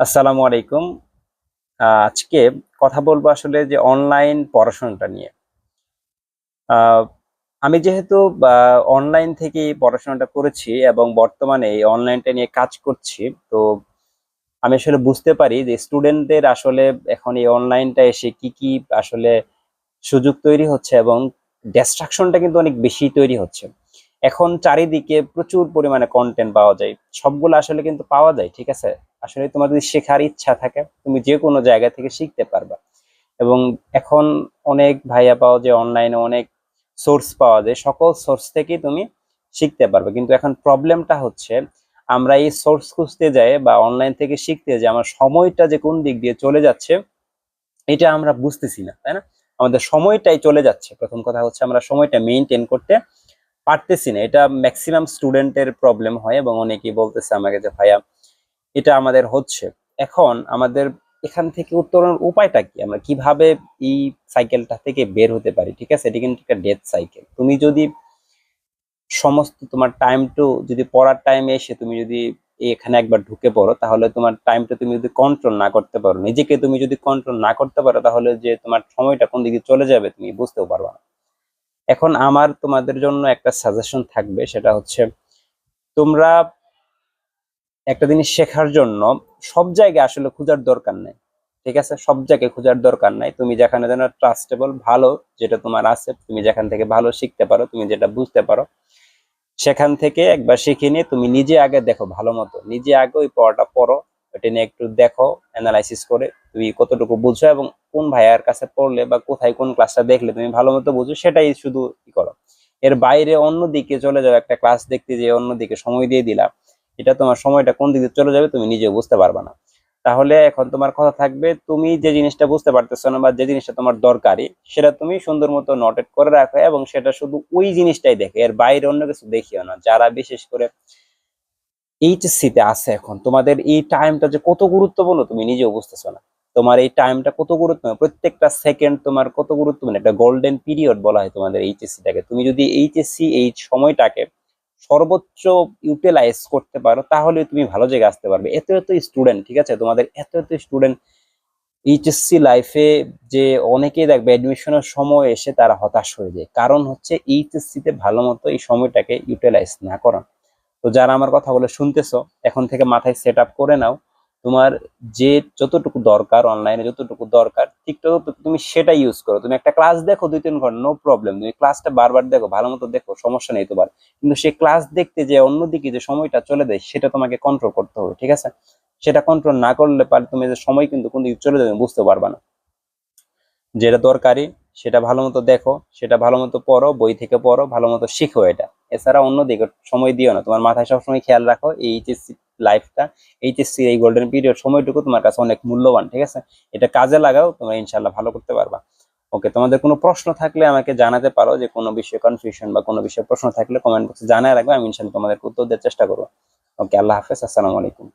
আসসালামু আলাইকুম। আজকে কথা বলব আসলে যে অনলাইন পড়াশোনাটা নিয়ে। আমি যেহেতু অনলাইন থেকে পড়াশোনাটা করেছি এবং বর্তমানে এই অনলাইনটা নিয়ে কাজ করছি, তো আমি আসলে বুঝতে পারি যে স্টুডেন্টদের আসলে এখন এই অনলাইনটা এসে কি কি আসলে সুযোগ তৈরি হচ্ছে এবং ডিস্ট্রাকশনটা কিন্তু অনেক বেশি তৈরি হচ্ছে। এখন চারিদিকে প্রচুর পরিমাণে কন্টেন্ট পাওয়া যায়। সবগুলো আসলে কিন্তু পাওয়া যায়, ঠিক আছে? আসলে তোমার যদি শেখার ইচ্ছা থাকে, তুমি যে কোনো জায়গা থেকে শিখতে পারবা। এবং এখন অনেক ভাইয়া পাওয়া যায় অনলাইনে অনেক সোর্স পাওয়া যায়, সকল সোর্স থেকেই তুমি শিখতে পারবে। কিন্তু এখন প্রবলেমটা হচ্ছে, আমরা এই সোর্স খুঁজতে যাই বা অনলাইন থেকে শিখতে যাই, আমার সময়টা যে কোন দিক দিয়ে চলে যাচ্ছে, এটা আমরা বুঝতেছি না, তাই না? আমাদের সময়টাই চলে যাচ্ছে। প্রথম কথা হচ্ছে আমরা সময়টা মেনটেন করতে পারতেছি না। এটা ম্যাক্সিমাম স্টুডেন্টের প্রবলেম হয় এবং অনেকেই বলতেছে আমাকে যে, ভাইয়া এটা আমাদের হচ্ছে। এখন আমাদের এখান থেকে উত্তরণের উপায়টা কি? আমরা কীভাবে এই সাইকেলটা থেকে বের হতে পারি? ঠিক আছে? এটা কিন্তু একটা ডেথ সাইকেল তুমি যদি সমস্ত তোমার টাইম টু যদি পড়ার টাইমে এসে তুমি যদি এখানে একবার ঢুকে পড়ো, তাহলে তোমার টাইমটা তুমি যদি কন্ট্রোল না করতে পারো, নিজেকে তুমি যদি কন্ট্রোল না করতে পারো, তাহলে যে তোমার সময়টা কোন দিকে চলে যাবে তুমি বুঝতেও পারবে না। এখন আমার তোমাদের জন্য একটা সাজেশন থাকবে, সেটা হচ্ছে তোমরা একটা জিনিস শেখার জন্য সব জায়গায় আসলে খোঁজার দরকার নেই, ঠিক আছে? সব জায়গায় খোঁজার দরকার নাই। তুমি যেখানে যেন ট্রাস্টেবল ভালো যেটা তোমার আছে, তুমি যেখান থেকে ভালো শিখতে পারো, তুমি যেটা বুঝতে পারো, সেখান থেকে একবার শিখে নিয়ে তুমি নিজে আগে দেখো ভালো মতো। নিজে আগে ওই পড়াটা পড়ো ওটা নিয়ে একটু দেখো অ্যানালাইসিস করে তুমি কতটুকু বুঝছ এবং কোন ভাইয়ার কাছে পড়লে বা কোথায় কোন ক্লাসটা দেখলে তুমি ভালো মতো বুঝো, সেটাই শুধু ই করো। এর বাইরে অন্য দিকে চলে যাও একটা ক্লাস দেখতে যে অন্য দিকে সময় দিয়ে দিলা এটা তোমার সময়টা কোন দিকে চলে যাবে তুমি নিজেও বুঝতে পারবে না। তাহলে এখন তোমার কথা থাকবে, তুমি যে জিনিসটা বুঝতে পারতেছো না বা যে জিনিসটা তোমার দরকারি, সেটা তুমি সুন্দর মতো নোটেট করে রাখো এবং সেটা শুধু ওই জিনিসটাই দেখে, এর বাইরে অন্য কিছু দেখিও না। যারা বিশেষ করে এইচএসসি তে আছে এখন, তোমাদের এই টাইমটা যে কত গুরুত্বপূর্ণ তুমি নিজেও বুঝতেছো না। তোমার এই টাইমটা কত গুরুত্বপূর্ণ, প্রত্যেকটা সেকেন্ড তোমার কত গুরুত্বপূর্ণ, একটা গোল্ডেন পিরিয়ড বলা হয় তোমাদের এইচএসসি টাকে। তুমি যদি এইচএসসি এই সময়টাকে সর্বোচ্চ ইউটিলাইজ করতে পারো, তাহলে তুমি ভালো জায়গায় আসতে পারবে। এত এত স্টুডেন্ট ঠিক আছে? তোমাদের এত এত স্টুডেন্ট এইচএসসি লাইফে যে অনেকেই দেখবে অ্যাডমিশনের সময় এসে তারা হতাশ হয়ে যায়। কারণ হচ্ছে এইচএসসিতে ভালো মতো এই সময়টাকে ইউটিলাইজ না করা। তো যারা আমার কথাগুলো শুনতেছো, এখন থেকে মাথায় সেট করে নাও। তোমার যে যতটুকু দরকার অনলাইনে যতটুকু দরকার টিকটক তুমি সেটা ইউজ করো। তুমি একটা ক্লাস দেখো দুই, তিন ঘণ্টা নো প্রবলেম তুমি ক্লাসটা বারবার দেখো ভালো মতো দেখো, সমস্যা নেই তোমার। কিন্তু সেই ক্লাস দেখতে যে অন্যদিকে যে সময়টা চলে দেয় সেটা তোমাকে কন্ট্রোল করতে হবে, ঠিক আছে? সেটা কন্ট্রোল না করলে পারে তুমি যে সময় কিন্তু কোন চলে যাবে বুঝতে পারবা না। যেটা দরকারি, সেটা ভালো মতো দেখো, সেটা ভালো মতো পড়ো, বই থেকে পড়ো ভালো মতো শিখো এটা। এছাড়া অন্যদিকে সময় দিও না। তোমার মাথায় সবসময় খেয়াল রাখো, এই এইচএসসি লাইফটা এইচএসসি এই গোল্ডেন পিরিয়ড সময়টুকু তোমার কাছে অনেক মূল্যবান, ঠিক আছে? এটা কাজে লাগাও, তোমরা ইনশাল্লাহ ভালো করতে পারবা। ওকে তোমাদের কোনো প্রশ্ন থাকলে আমাকে জানাতে পারো যে কোনো বিষয়ে কনফিউশন বা কোনো বিষয়ে প্রশ্ন থাকলে কমেন্ট বক্সে জানায় রাখবে, আমি ইনশাল্লাহ তোমাদের উত্তর দেওয়ার চেষ্টা করব। ওকে আল্লাহ হাফেজ, আসসালামু আলাইকুম।